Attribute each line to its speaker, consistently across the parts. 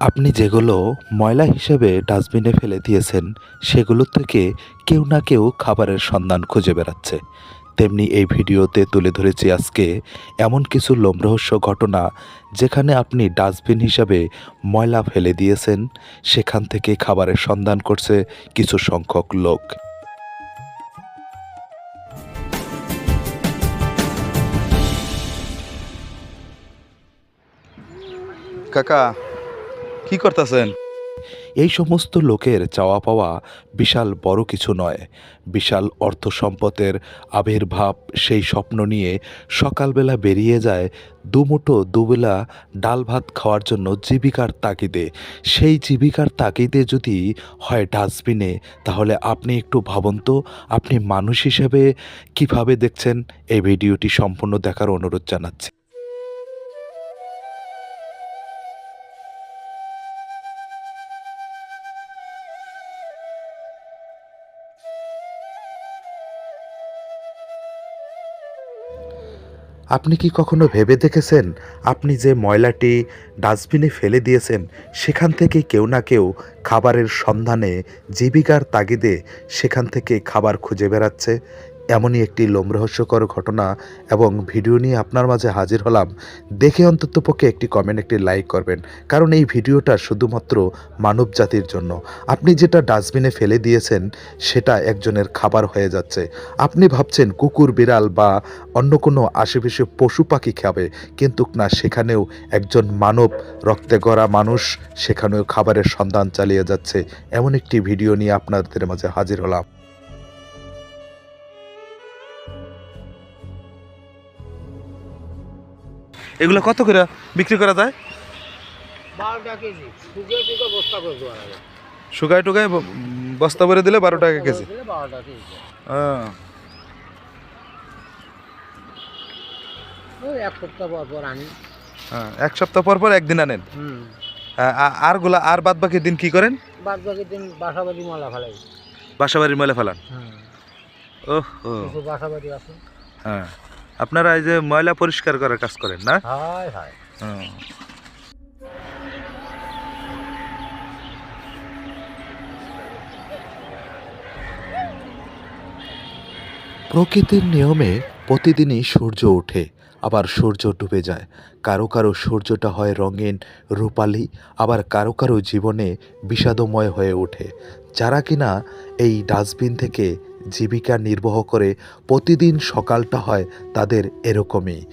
Speaker 1: আপনি যেগুলো ময়লা হিসেবে ডাস্টবিনে ফেলে দিয়েছেন সেগুলো থেকে কেউ না কেউ খাবারের সন্ধান খুঁজে বেড়াচ্ছে। তেমনি এই ভিডিওতে তুলে ধরেছি আজকে এমন কিছু লোমরহস্য ঘটনা যেখানে আপনি ডাস্টবিন হিসাবে ময়লা ফেলে দিয়েছেন, সেখান থেকে খাবারের সন্ধান করছে কিছু সংখ্যক লোক।
Speaker 2: কাকা কি করতেছেন?
Speaker 1: এই সমস্ত লোকের চাওয়া পাওয়া বিশাল বড় কিছু নয়। বিশাল অর্থ সম্পদের আবির্ভাব সেই স্বপ্ন নিয়ে সকালবেলা বেরিয়ে যায় দুমুঠো দুবেলা ডাল ভাত খাওয়ার জন্য জীবিকার তাগিদে। সেই জীবিকার তাগিদে যদি হয় ডাস্টবিনে, তাহলে আপনি একটু ভাবুন তো, আপনি মানুষ হিসেবে কীভাবে দেখছেন? এই ভিডিওটি সম্পূর্ণ দেখার অনুরোধ জানাচ্ছি। আপনি কি কখনো ভেবে দেখেছেন, আপনি যে ময়লাটি ডাস্টবিনে ফেলে দিয়েছেন, সেখান থেকে কেউ না কেউ খাবারের সন্ধানে জীবিকার তাগিদে সেখান থেকে খাবার খুঁজে বেড়াচ্ছে? এমনই একটি লোমরহস্যকর ঘটনা এবং ভিডিও নিয়ে আপনার মাঝে হাজির হলাম। দেখে অন্ততপক্ষে একটি কমেন্ট একটি লাইক করবেন। কারণ এই ভিডিওটা শুধুমাত্র মানব জাতির জন্য। আপনি যেটা ডাস্টবিনে ফেলে দিয়েছেন, সেটা একজনের খাবার হয়ে যাচ্ছে। আপনি ভাবছেন কুকুর, বিড়াল বা অন্য কোনো আশেপাশে পশু পাখি খাবে, কিন্তু না, সেখানেও একজন মানব, রক্তে গড়া মানুষ সেখানেও খাবারের সন্ধান চালিয়ে যাচ্ছে। এমন একটি ভিডিও নিয়ে আপনাদের মাঝে হাজির হলাম।
Speaker 2: এগুলো কত করে বিক্রি করা যায়? শুকায় টুকায় বস্তা ভরে দিলে বারো টাকা কেজি।
Speaker 3: ওই এক সপ্তাহ পর পর আনি।
Speaker 2: হ্যাঁ, এক সপ্তাহ পর পর একদিন আনেন? আ- আরগুলা আর বাদ বাকি দিন কি করেন?
Speaker 3: বাদ বাকি দিন বাসাবাড়ি ময়লা ফেলাই।
Speaker 2: বাসা বাড়ির ময়লা ফেলান? ও,
Speaker 3: বাসাবাড়ি আছে।
Speaker 2: হ্যাঁ। আপনারা এই যে ময়লা পরিষ্কার করার কাজ করেন না?
Speaker 3: হায় হায়।
Speaker 1: প্রকৃতির নিয়মে প্রতিদিনই সূর্য ওঠে আবার সূর্য ডুবে যায়। কারও কারও সূর্যটা হয় রঙিন রূপালি আবার কারও কারও জীবনে বিষাদময় হয়ে ওঠে। যারা কিনা এই ডাস্টবিন থেকে জীবিকা নির্বাহ করে প্রতিদিন সকালটা হয় তাদের এরকমই।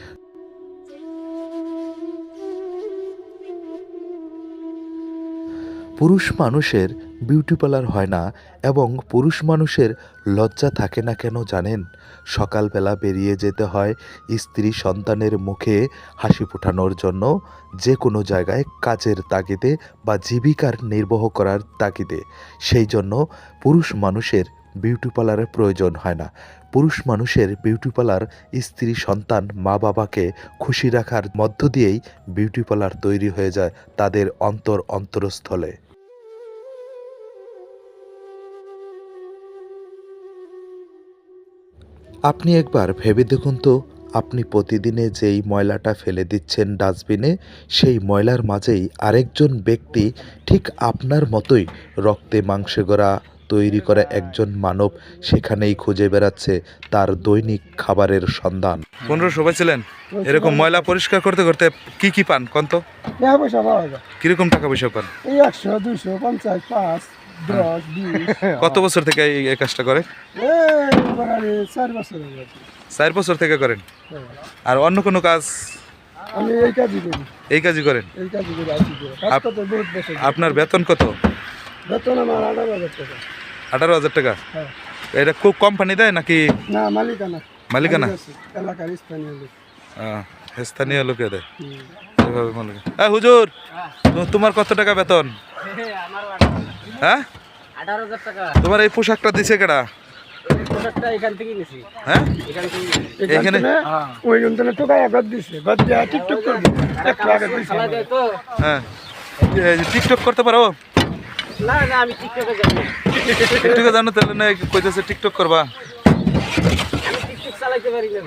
Speaker 1: পুরুষ মানুষের বিউটি পার্লার হয় না এবং পুরুষ মানুষের লজ্জা থাকে না কেন জানেন? সকালবেলা বেরিয়ে যেতে হয় স্ত্রী সন্তানের মুখে হাসি ফোটানোর জন্য যে কোনো জায়গায় কাজের তাগিদে বা জীবিকার নির্বাহ করার তাগিদে। সেই জন্য পুরুষ মানুষের বিউটি পার্লারের প্রয়োজন হয় না। পুরুষ মানুষের বিউটি পার্লার, স্ত্রী, সন্তান, মা বাবাকে খুশি রাখার মধ্য দিয়েই বিউটি পার্লার তৈরি হয়ে যায় তাদের অন্তর অন্তরস্থলে। আপনি একবার ভেবে দেখুন তো, আপনি প্রতিদিনে যেই ময়লাটা ফেলে দিচ্ছেন ডাস্টবিনে, সেই ময়লার মাঝেই আরেকজন ব্যক্তি ঠিক আপনার মতোই রক্তে মাংসে গড়া তৈরি করা একজন মানব সেখানেই খুঁজে বেড়াচ্ছে তার দৈনিক খাবারের সন্ধান।
Speaker 2: পনেরো সবাই ছিলেন? এরকম ময়লা পরিষ্কার করতে করতে কি কি পান কন তো?
Speaker 3: টাকা পয়সা পাওয়া যায়।
Speaker 2: কীরকম টাকা পয়সা পান?
Speaker 3: এই একশো দুইশো পঞ্চাশ পাঁচ
Speaker 2: কত বছর থেকে এই এই কাজটা করে
Speaker 3: চার বছর
Speaker 2: থেকে করেন?
Speaker 3: হ্যাঁ।
Speaker 2: আর অন্য কোনো কাজ?
Speaker 3: আমি এই কাজই করি।
Speaker 2: এই কাজই করেন?
Speaker 3: এই কাজই করি
Speaker 2: আপনার বেতন কত?
Speaker 3: বেতন আমার আঠারো হাজার টাকা।
Speaker 2: আঠারো হাজার টাকা?
Speaker 3: হ্যাঁ।
Speaker 2: এটা খুব কোম্পানি দেয় নাকি?
Speaker 3: না মালিকানা।
Speaker 2: মালিকানা?
Speaker 3: এলাকার স্থানীয় লোক।
Speaker 2: স্থানীয় লোকে দেয়। এভাবে মালিক হ্যাঁ হুজুর তোমার কত টাকা বেতন? হ্যাঁ? তোমার এই পোশাকটা দিছে কেডা? হ্যাঁ? হ্যাঁ। টিকটক করতে পারো?
Speaker 3: না না আমি টিকটকে যাব।
Speaker 2: টিকটকে জানো তাহলে না কইতেছে টিকটক করবা।
Speaker 3: আমি টিকটক চালাইতে পারি না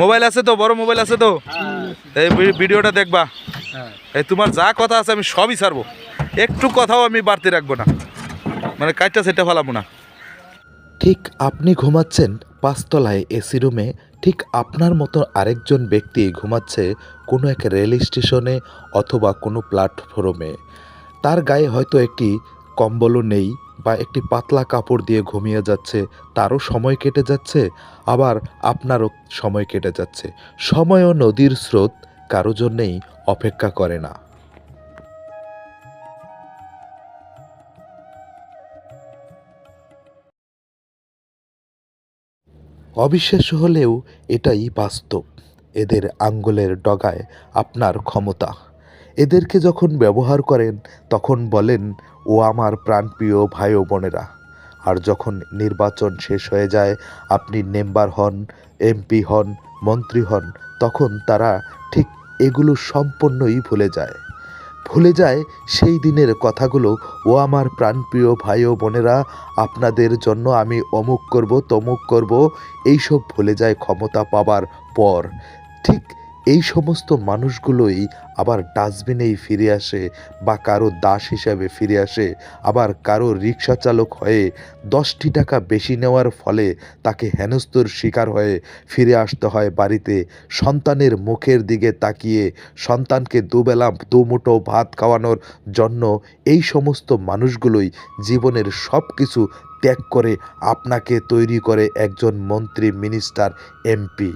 Speaker 2: মোবাইল আছে তো বড় মোবাইল আছে তো? এই ভিডিওটা দেখবা।
Speaker 3: হ্যাঁ।
Speaker 2: এই তোমার যা কথা আছে আমি সবই ছাড়বো। একটু কথাও আমি বাড়তে রাখব না। মানে কাজটা সেটা ফেলাবো না।
Speaker 1: ঠিক আপনি ঘুমাচ্ছেন পাঁচতলায় এসি রুমে ঠিক আপনার মতো আরেকজন ব্যক্তি ঘুমাচ্ছে কোনো এক রেল স্টেশনে অথবা কোনো প্ল্যাটফর্মে। তার গায়ে হয়তো একটি কম্বলও নেই বা একটি পাতলা কাপড় দিয়ে ঘুমিয়ে যাচ্ছে, তারও সময় কেটে যাচ্ছে, আবার আপনারও সময় কেটে যাচ্ছে। সময় ও নদীর স্রোত, কারও জন্যেই অপেক্ষা করে না। অবিশ্বাস্য হলেও এটাই বাস্তব। এদের আঙ্গুলের ডগায় আপনার ক্ষমতা। এদেরকে যখন ব্যবহার করেন, তখন বলেন, ও আমার প্রাণপ্রিয় ভাই ও বোনেরা। আর যখন নির্বাচন শেষ হয়ে যায়, আপনি মেম্বার হন, এমপি হন, মন্ত্রী হন, তখন তারা ঠিক এগুলো সম্পূর্ণই ভুলে যায়। ভুলে যায় সেই দিনের কথাগুলো, ও আমার প্রাণপ্রিয় ভাই ও বোনেরা, আপনাদের জন্য আমি অমুক করব, তমুক করব। এইসব ভুলে যায় ক্ষমতা পাবার পর। ঠিক এই সমস্ত মানুষগুলোই আবার ডাস্টবিনেই ফিরে আসে বা কারও দাস হিসাবে ফিরে আসে, আবার কারও রিক্সা চালক হয়ে দশটি টাকা বেশি নেওয়ার ফলে তাকে হেনস্তর শিকার হয়ে ফিরে আসতে হয় বাড়িতে। সন্তানের মুখের দিকে তাকিয়ে সন্তানকে দুবেলা দুমুঠো ভাত খাওয়ানোর জন্য এই সমস্ত মানুষগুলোই জীবনের সব কিছু ত্যাগ করে আপনাকে তৈরি করে একজন মন্ত্রী, মিনিস্টার, এমপি।